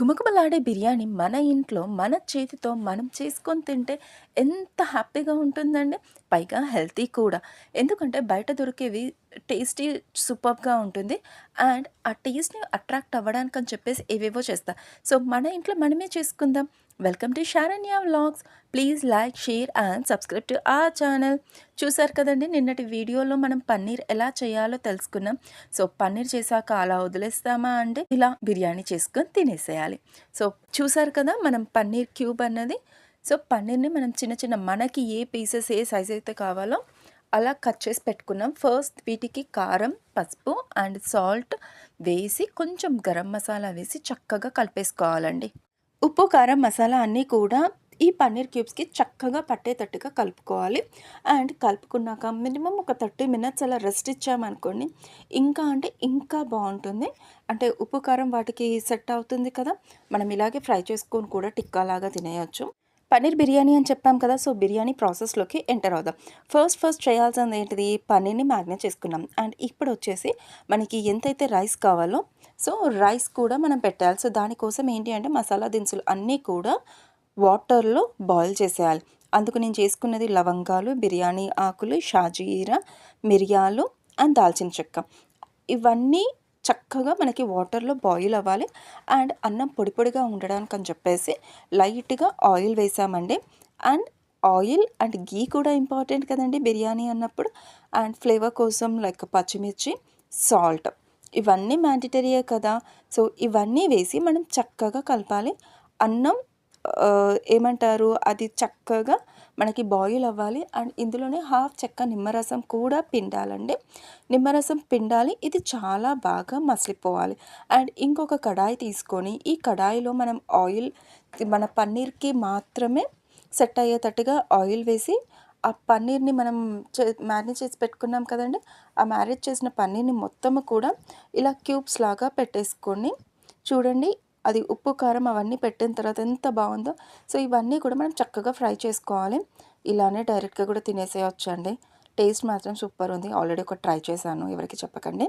గుమగుమలాడే బిర్యానీ మన ఇంట్లో మన చేతితో మనం చేసుకొని తింటే ఎంత హ్యాపీగా ఉంటుందండి. పైగా హెల్తీ కూడా. ఎందుకంటే బయట దొరికేవి టేస్టీ సూపర్గా ఉంటుంది. అండ్ ఆ టేస్ట్ని అట్రాక్ట్ అవ్వడానికి అని చెప్పేసి ఏవేవో చేస్తా. సో మన ఇంట్లో మనమే చేసుకుందాం. Welcome to Sharanya vlogs please like share and subscribe to ఆ ఛానల్ చూసారు కదండి నిన్నటి వీడియోలో మనం పన్నీర్ ఎలా చేయాలో తెలుసుకున్నాం. సో పన్నీర్ చేశాక అలా వదిలేస్తామా అంటే ఇలా బిర్యానీ చేసుకొని తినేసేయాలి. సో చూసారు కదా మనం పన్నీర్ క్యూబ్ అన్నది. సో పన్నీర్ని మనం చిన్న చిన్న మనకి ఏ పీసెస్ ఏ సైజ్ అయితే కావాలో అలా కట్ చేసి పెట్టుకున్నాం. ఫస్ట్ వీటికి కారం పసుపు అండ్ సాల్ట్ వేసి కొంచెం గరం మసాలా వేసి చక్కగా కలిపేసుకోవాలండి. ఉప్పు కారం మసాలా అన్నీ కూడా ఈ పన్నీర్ క్యూబ్స్కి చక్కగా పట్టేటట్టుగా కలుపుకోవాలి. అండ్ కలుపుకున్నాక మినిమం ఒక థర్టీ మినిట్స్ అలా రెస్ట్ ఇచ్చామనుకోండి ఇంకా అంటే ఇంకా బాగుంటుంది. అంటే ఉప్పు కారం వాటికి సెట్ అవుతుంది కదా మనం ఇలాగే ఫ్రై చేసుకొని కూడా టిక్కాలాగా తినేయచ్చు. పన్నీర్ బిర్యానీ అని చెప్పాం కదా సో బిర్యానీ ప్రాసెస్లోకి ఎంటర్ అవుదాం. ఫస్ట్ ఫస్ట్ చేయాల్సింది ఏంటిది పన్నీర్ని మ్యాగ్నేట్ చేసుకున్నాం. అండ్ ఇప్పుడు వచ్చేసి మనకి ఎంతైతే రైస్ కావాలో సో రైస్ కూడా మనం పెట్టాలి. సో దానికోసం ఏంటి అంటే మసాలా దినుసులు అన్నీ కూడా వాటర్లో బాయిల్ చేసేయాలి. అందుకు నేను చేసుకున్నది లవంగాలు బిర్యానీ ఆకులు షాజీరా మిరియాలు అండ్ దాల్చిన చెక్క. ఇవన్నీ చక్కగా మనకి వాటర్లో బాయిల్ అవ్వాలి. అండ్ అన్నం పొడి పొడిగా ఉండడానికి అని చెప్పేసి లైట్గా ఆయిల్ వేసామండి. అండ్ ఆయిల్ అండ్ గీ కూడా ఇంపార్టెంట్ కదండి బిర్యానీ అన్నప్పుడు. అండ్ ఫ్లేవర్ కోసం లైక్ పచ్చిమిర్చి సాల్ట్. ఇవన్నీ మ్యాండిటరీయే కదా. సో ఇవన్నీ వేసి మనం చక్కగా కలపాలి. అన్నం ఏమంటారు? అది చక్కగా మనకి బాయిల్ అవ్వాలి. అండ్ ఇందులోనే హాఫ్ చెక్క నిమ్మరసం కూడా పిండాలండి. నిమ్మరసం పిండాలి. ఇది చాలా బాగా మసిలిపోవాలి. అండ్ ఇంకొక కడాయి తీసుకొని ఈ కడాయిలో మనం ఆయిల్ మన పన్నీర్కి మాత్రమే సెట్ అయ్యేటట్టుగా ఆయిల్ వేసి ఆ పన్నీర్ని మనం చే మ్యారినేట్ చేసి పెట్టుకున్నాం కదండి. ఆ మ్యారినేట్ చేసిన పన్నీర్ని మొత్తము కూడా ఇలా క్యూబ్స్ లాగా పెట్టేసుకొని చూడండి అది ఉప్పు కారం అవన్నీ పెట్టిన తర్వాత ఎంత బాగుందో. సో ఇవన్నీ కూడా మనం చక్కగా ఫ్రై చేసుకోవాలి. ఇలానే డైరెక్ట్గా కూడా తినేసేయచ్చు అండి టేస్ట్ మాత్రం సూపర్ ఉంది. ఆల్రెడీ ఒక ట్రై చేశాను ఎవరికి చెప్పకండి.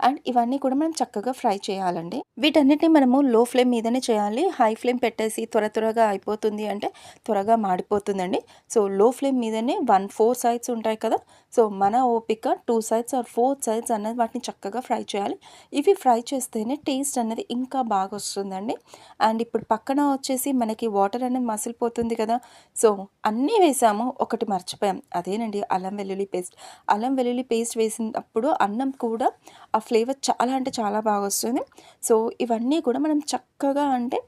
అండ్ ఇవన్నీ కూడా మనం చక్కగా ఫ్రై చేయాలండి. వీటన్నిటిని మనము లో ఫ్లేమ్ మీదనే చేయాలి. హై ఫ్లేమ్ పెట్టేసి త్వర త్వరగా అయిపోతుంది అంటే త్వరగా మాడిపోతుందండి. సో లో ఫ్లేమ్ మీదనే వన్ ఫోర్ సైడ్స్ ఉంటాయి కదా. సో మన ఓపిక two sides or four sides అన్నది వాటిని చక్కగా ఫ్రై చేయాలి. ఇవి ఫ్రై చేస్తేనే టేస్ట్ అనేది ఇంకా బాగా వస్తుందండి. అండ్ ఇప్పుడు పక్కన వచ్చేసి మనకి వాటర్ అనేది మసిలిపోతుంది కదా. సో అన్నీ వేసాము. ఒకటి మర్చిపోయాం. అదేనండి అల్లం వెల్లుల్లి పేస్ట్ అల్లం వెల్లుల్లి పేస్ట్ వేసినప్పుడు అన్నం కూడా ఆ ఫ్లేవర్ చాలా అంటే చాలా బాగా వస్తుంది. సో ఇవన్నీ కూడా మనం చక్కగా అంటే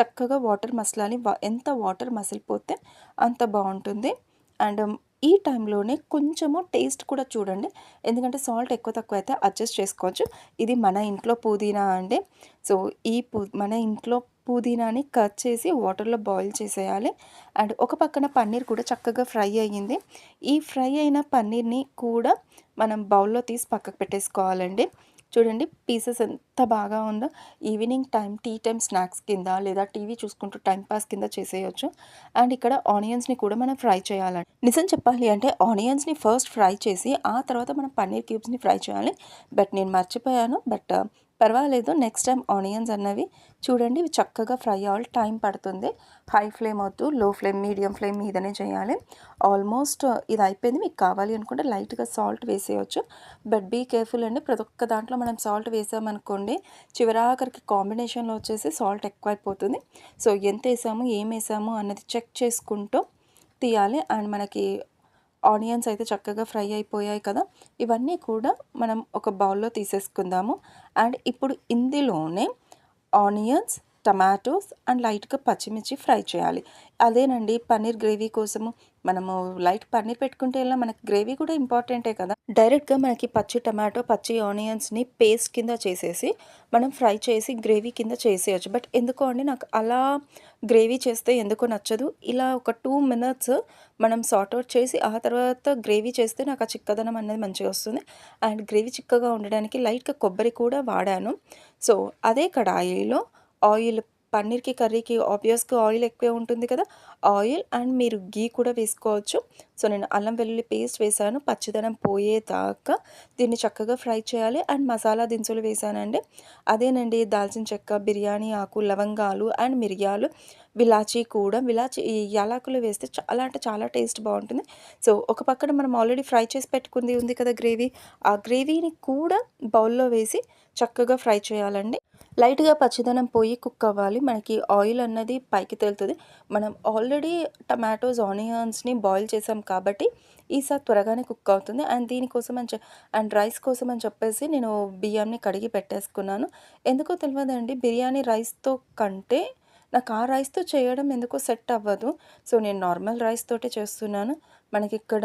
చక్కగా వాటర్ మసలాలి ఎంత వాటర్ మసిలిపోతే అంత బాగుంటుంది. అండ్ um, ఈ టైంలోనే కొంచెము టేస్ట్ కూడా చూడండి. ఎందుకంటే సాల్ట్ ఎక్కువ తక్కువ అయితే అడ్జస్ట్ చేసుకోవచ్చు. ఇది మన ఇంట్లో పుదీనా అండి. సో ఈ మన ఇంట్లో పుదీనాని కట్ చేసి వాటర్లో బాయిల్ చేసేయాలి. అండ్ ఒక పక్కన పన్నీర్ కూడా చక్కగా ఫ్రై అయ్యింది. ఈ ఫ్రై అయిన పన్నీర్ని కూడా మనం బౌల్లో తీసి పక్కకు పెట్టేసుకోవాలండి. చూడండి పీసెస్ ఎంత బాగా ఉందో. Evening time tea time snacks కింద లేదా టీవీ చూసుకుంటూ టైం పాస్ కింద చేసేయచ్చు. అండ్ ఇక్కడ ఆనియన్స్ని కూడా మనం ఫ్రై చేయాలండి. నిజం చెప్పాలి అంటే ఆనియన్స్ని ఫస్ట్ ఫ్రై చేసి ఆ తర్వాత మనం పన్నీర్ క్యూబ్స్ని ఫ్రై చేయాలి. బట్ నేను మర్చిపోయాను. బట్ పర్వాలేదు నెక్స్ట్ టైం ఆనియన్స్ అన్నవి చూడండి ఇవి చక్కగా ఫ్రై అవ్వాలి టైం పడుతుంది. హై ఫ్లేమ్ వద్దు లో ఫ్లేమ్ మీడియం ఫ్లేమ్ మీదనే చేయాలి. ఆల్మోస్ట్ ఇది అయిపోయింది మీకు కావాలి అనుకుంటే లైట్గా సాల్ట్ వేసేయచ్చు. బట్ బీ కేర్ఫుల్ అండి ప్రతి ఒక్క దాంట్లో మనం సాల్ట్ వేసామనుకోండి చివరాఖరికి కాంబినేషన్లో వచ్చేసి సాల్ట్ ఎక్కువైపోతుంది. సో ఎంత వేసాము ఏం వేసాము అన్నది చెక్ చేసుకుంటూ తీయాలి. అండ్ మనకి ఆనియన్స్ అయితే చక్కగా ఫ్రై అయిపోయాయి కదా. ఇవన్నీ కూడా మనం ఒక బౌల్లో తీసేసుకుందాము. అండ్ ఇప్పుడు ఇందులోనే ఆనియన్స్ టమాటోస్ అండ్ లైట్గా పచ్చిమిర్చి ఫ్రై చేయాలి. అదేనండి పన్నీర్ గ్రేవీ కోసము. మనము లైట్ పన్నీర్ పెట్టుకుంటే ఇలా మనకి గ్రేవీ కూడా ఇంపార్టెంటే కదా. డైరెక్ట్గా మనకి పచ్చి టమాటో పచ్చి ఆనియన్స్ని పేస్ట్ కింద చేసేసి మనం ఫ్రై చేసి గ్రేవీ కింద చేసేయచ్చు. బట్ ఎందుకో అండి నాకు అలా గ్రేవీ చేస్తే ఎందుకో నచ్చదు. ఇలా ఒక టూ మినిట్స్ మనం సార్ట్అవుట్ చేసి ఆ తర్వాత గ్రేవీ చేస్తే నాకు ఆ చిక్కదనం అనేది మంచిగా వస్తుంది. అండ్ గ్రేవీ చిక్కగా ఉండడానికి లైట్గా కొబ్బరి కూడా వాడాను. సో అదే కడాయిలో ఆయిల్ పన్నీర్‌కి, కర్రీకి ఆబ్వియస్‌గా ఆయిల్ ఎక్కువే ఉంటుంది కదా! ఆయిల్ అండ్ మీరు గీ కూడా వేసుకోవచ్చు. సో, నేను అల్లం వెల్లుల్లి పేస్ట్ వేశాను. పచ్చిదనం పోయేదాకా దీన్ని చక్కగా ఫ్రై చేయాలి. అండ్ మసాలా దినుసులు వేశానండి. అదేనండి దాల్చిన చెక్క, బిర్యానీ ఆకు, లవంగాలు అండ్ మిరియాలు, విలాచీ కూడా విలాచీ ఈ యాలకులు వేస్తే చాలా అంటే చాలా టేస్ట్ బాగుంటుంది సో, ఒక పక్కన మనం ఆల్రెడీ ఫ్రై చేసి పెట్టుకుంది ఉంది కదా గ్రేవీ, ఆ గ్రేవీని కూడా బౌల్‌లో వేసి చక్కగా ఫ్రై చేయాలండి. లైట్‌గా పచ్చిదనం పోయి కుక్ అవ్వాలి. మనకి ఆయిల్ అన్నది పైకి తేలుతుంది మనం ఆల్రెడీ టమాటోస్, ఆనియన్స్‌ని బాయిల్ చేసాం కాబట్టి ఈసారి త్వరగానే కుక్ అవుతుంది. అండ్ దీనికోసం అని అండ్ రైస్ కోసం అని చెప్పేసి నేను బియ్యంని కడిగి పెట్టేసుకున్నాను. ఎందుకో తెలియదండి బిర్యానీ రైస్‌తో కంటే నాకు ఆ రైస్‌తో చేయడం ఎందుకో సెట్ అవ్వదు. సో, నేను నార్మల్ రైస్ తోటే చేస్తున్నాను. మనకి ఇక్కడ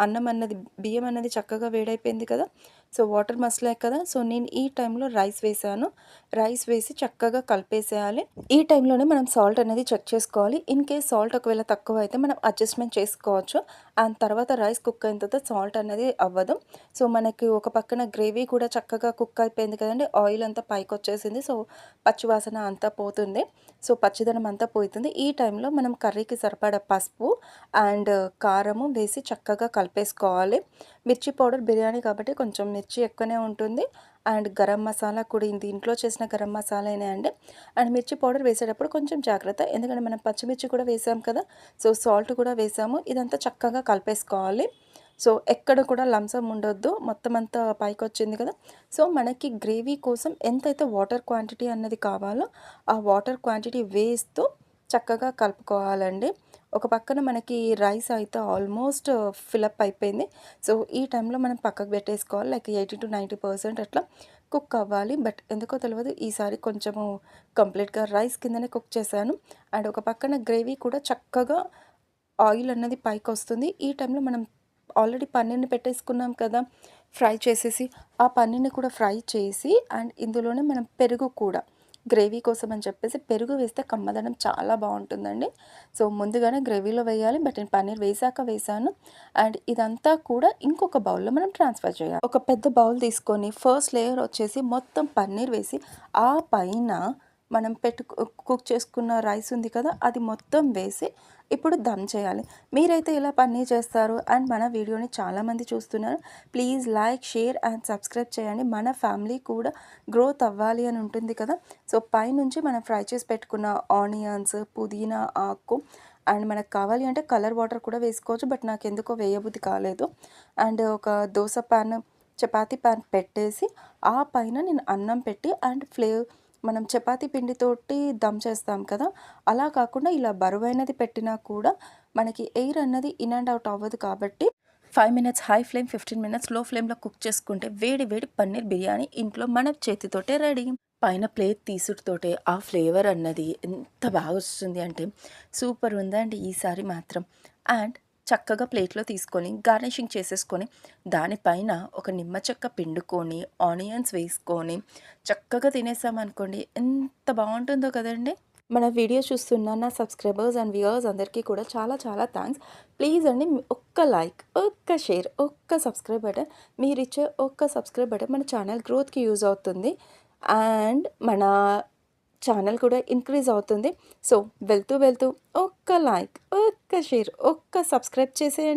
అన్నం అన్నది బియ్యం అన్నది చక్కగా వేడైపోయింది కదా! సో, వాటర్ మసలాయి కదా! సో, నేను ఈ టైంలో రైస్ వేసాను రైస్ వేసి చక్కగా కలిపేసేయాలి. ఈ టైంలోనే మనం సాల్ట్ అనేది చెక్ చేసుకోవాలి. ఇన్ కేస్ సాల్ట్ ఒకవేళ తక్కువ అయితే మనం అడ్జస్ట్‌మెంట్ చేసుకోవచ్చు. అండ్ తర్వాత రైస్ కుక్ అయిన తర్వాత సాల్ట్ అనేది అవ్వదు. సో, మనకి ఒక పక్కన గ్రేవీ కూడా చక్కగా కుక్ అయిపోయింది కదండి ఆయిల్ అంతా పైకొచ్చేసింది. సో, పచ్చివాసన అంతా పోతుంది. సో, పచ్చిదనం అంతా పోతుంది. ఈ టైంలో మనం కర్రీకి సరిపడ పసుపు అండ్ కారము వేసి చక్కగా కలిపేసుకోవాలి. మిర్చి పౌడర్ బిర్యానీ కాబట్టి కొంచెం మిర్చి ఎక్కువనే ఉంటుంది. అండ్ గరం మసాలా కూడా ఇంట్లో చేసిన గరం మసాలానే అండి. అండ్ మిర్చి పౌడర్ వేసేటప్పుడు కొంచెం జాగ్రత్త. ఎందుకంటే మనం పచ్చిమిర్చి కూడా వేసాం కదా! సో, సాల్ట్ కూడా వేసాము. ఇదంతా చక్కగా కలిపేసుకోవాలి. సో, ఎక్కడ కూడా లంసం ఉండొద్దు. మొత్తం అంతా పైకొచ్చింది కదా! సో, మనకి గ్రేవీ కోసం ఎంతైతే వాటర్ క్వాంటిటీ అన్నది కావాలో ఆ వాటర్ క్వాంటిటీ వేస్తూ చక్కగా కలుపుకోవాలండి. ఒక పక్కన మనకి రైస్ అయితే ఆల్మోస్ట్ uh, ఫిలప్ అయిపోయింది. సో, ఈ టైంలో మనం పక్కకు పెట్టేసుకోవాలి. లైక్ 80-90% అట్లా కుక్ అవ్వాలి. బట్ ఎందుకో తెలవదు ఈసారి కొంచెము కంప్లీట్‌గా రైస్ కిందనే కుక్ చేశాను. అండ్ ఒక పక్కన గ్రేవీ కూడా చక్కగా ఆయిల్ అన్నది పైకి వస్తుంది ఈ టైంలో మనం ఆల్రెడీ పన్నీర్‌ని పెట్టేసుకున్నాం కదా! ఫ్రై చేసేసి ఆ పన్నీర్‌ని కూడా ఫ్రై చేసి అండ్ ఇందులోనే మనం పెరుగు కూడా గ్రేవీ కోసం అని చెప్పేసి పెరుగు వేస్తే కమ్మదనం చాలా బాగుంటుందండి సో, ముందుగానే గ్రేవీలో వేయాలి. బట్ నేను పన్నీర్ వేశాక వేసాను అండ్ ఇదంతా కూడా ఇంకొక బౌల్‌లో మనం ట్రాన్స్‌ఫర్ చేయాలి. ఒక పెద్ద బౌల్ తీసుకొని ఫస్ట్ లేయర్ వచ్చేసి మొత్తం పన్నీర్ వేసి ఆ పైన మనం పెట్టు కుక్ చేసుకున్న రైస్ ఉంది కదా! అది మొత్తం వేసి ఇప్పుడు దమ్ చేయాలి. మీరైతే ఇలా పన్నీర్ చేస్తారు అండ్ మన వీడియోని చాలామంది చూస్తున్నారు. Please like, share and subscribe చేయండి. మన ఫ్యామిలీ కూడా గ్రోత్ అవ్వాలి అని ఉంటుంది కదా! సో, పైనుంచి మనం ఫ్రై చేసి పెట్టుకున్న ఆనియన్స్, పుదీనా ఆకు అండ్ మనకు కావాలి అంటే కలర్ వాటర్ కూడా వేసుకోవచ్చు. బట్ నాకు ఎందుకో వేయబుద్ధి కాలేదు. అండ్ ఒక దోస పాన్, చపాతీ పాన్ పెట్టేసి ఆ పైన నేను అన్నం పెట్టి అండ్ ఫ్లేవర్ మనం చపాతీ పిండితోటి దమ్ చేస్తాం కదా! అలా కాకుండా ఇలా బరువైనది పెట్టినా కూడా మనకి ఎయిర్ అన్నది ఇన్ అండ్ అవుట్ అవ్వదు కాబట్టి ఫైవ్ మినిట్స్ హై ఫ్లేమ్, 15 మినిట్స్లో ఫ్లేమ్‌లో కుక్ చేసుకుంటే వేడి వేడి పన్నీర్ బిర్యానీ ఇంట్లో మన చేతితోటే రెడీ. పైన ప్లేట్ తీసుడుతోటే ఆ ఫ్లేవర్ అన్నది ఎంత బాగా వస్తుంది అంటే సూపర్ ఉందండి ఈసారి మాత్రం. అండ్ చక్కగా ప్లేట్‌లో తీసుకొని గార్నిషింగ్ చేసేసుకొని దానిపైన ఒక నిమ్మ చెక్క పిండుకొని, ఆనియన్స్ వేసుకొని చక్కగా తినేసామనుకోండి ఎంత బాగుంటుందో కదండి. మన వీడియో చూస్తున్న నా సబ్స్క్రైబర్స్ అండ్ వ్యూవర్స్ అందరికీ కూడా చాలా చాలా థ్యాంక్స్. ప్లీజ్ అండి ఒక్క లైక్, ఒక్క షేర్, ఒక్క సబ్స్క్రైబ్ బటన్ మీరిచ్చే ఒక్క సబ్స్క్రైబ్ బటన్ మన ఛానల్ గ్రోత్‌కి యూజ్ అవుతుంది. అండ్ మన ఛానల్ కూడా ఇంక్రీజ్ అవుతుంది. సో, వెళ్తూ వెళ్తూ ఒక్క లైక్, ఒక్క షేర్, ఒక్క సబ్స్క్రైబ్ చేసేయండి.